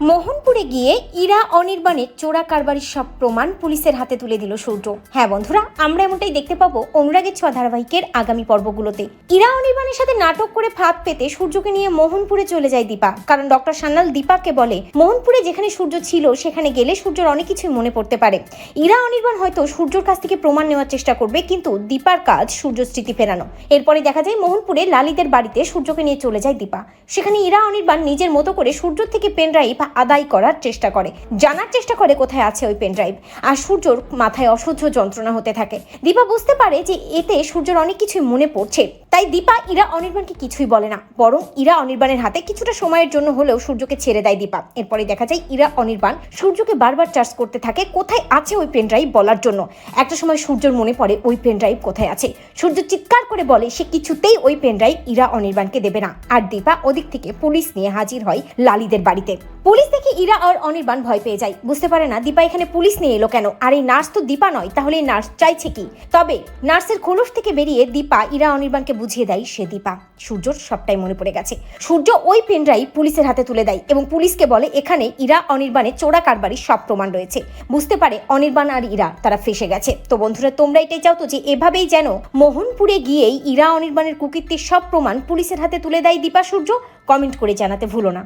মোহনপুরে গিয়ে ইরা অনির্বাণের চোরা কারবারির সব প্রমাণ পুলিশের হাতে তুলে দিল সূর্য। হ্যাঁ বন্ধুরা, আমরা এমনটাই দেখতে পাবো অনুরাগের ছোঁয়া ধারাবাহিকের আগামী পর্বগুলোতে। ইরা অনির্বাণের সাথে নাটক করে ফাঁদ পেতে সূর্যকে নিয়ে মোহনপুরে চলে যায় দীপা। কারণ ডক্টর সান্যাল দীপাকে বলে, মোহনপুরে যেখানে সূর্য ছিল, সেখানে গেলে সূর্যর অনেক কিছুই মনে পড়তে পারে। ইরা অনির্বাণ হয়তো সূর্যর কাছ থেকে প্রমাণ নেওয়ার চেষ্টা করবে, কিন্তু দীপার কাজ সূর্য স্মৃতি ফেরানো। এরপরে দেখা যায় মোহনপুরে লালিদের বাড়িতে সূর্যকে নিয়ে চলে যায় দীপা। সেখানে ইরা অনির্বাণ নিজের মতো করে সূর্য থেকে পেন ড্রাইভ আদায় করার চেষ্টা করে। জানার চেষ্টা করে কোথায় আছে ওই পেনড্রাইভ। আর সূর্যর মাথায় অসহ্য যন্ত্রণা হতে থাকে। দীপা বুঝতে পারে যে এতে সূর্যর অনেক কিছুই মনে পড়ছে। তাই দীপা, ইরা, অনির্বাণকে কিছুই বলে না। বরং ইরা অনির্বাণের হাতে কিছুটা সময়ের জন্য হলেও সূর্যকে ছেড়ে দেয় দীপা। এরপরে দেখা যায়, ইরা, অনির্বাণ সূর্যকে বারবার চার্জ করতে থাকে কোথায় আছে ওই পেন ড্রাইভ বলার জন্য। একটা সময় সূর্যর মনে পড়ে, ওই পেন ড্রাইভ কোথায় আছে? সূর্য চিৎকার করে বলে, সে কিছুতেই ওই পেন ড্রাইভ ইরা অনির্বাণকে দেবে না। আর দীপা ওদিক থেকে পুলিশ নিয়ে হাজির হয় লালিদের বাড়িতে। পুলিশ দেখে ইরা আর অনির্বাণ ভয় পেয়ে যায়। বুঝতে পারে না, দীপা এখানে পুলিশ নিয়ে এলো কেন? আর এই নার্স তো দীপা নয়, তাহলে এই নার্স চাইছে কি? তবে নার্সের খোলস থেকে বেরিয়ে দীপা, ইরা, অনির্বাণকে বুঝিয়ে দেয় সে দীপা। সূর্যর সবটাই মনে পড়ে গেছে। সূর্য ওই পেনড্রাইভ পুলিশের হাতে তুলে দেয় এবং পুলিশকে বলে, এখানে ইরা, অনির্বাণের চোরা কারবারির সব প্রমাণ রয়েছে। বুঝতে পারে অনির্বাণ আর ইরা, তারা ফেসে গেছে। তো বন্ধুরা, তোমরা এটাই চাও তো যে এভাবেই যেন মোহনপুরে গিয়েই ইরা, অনির্বাণের কুকীর্তির সব প্রমাণ পুলিশের হাতে তুলে দেয় দীপা সূর্য? কমেন্ট করে জানাতে ভুলো না।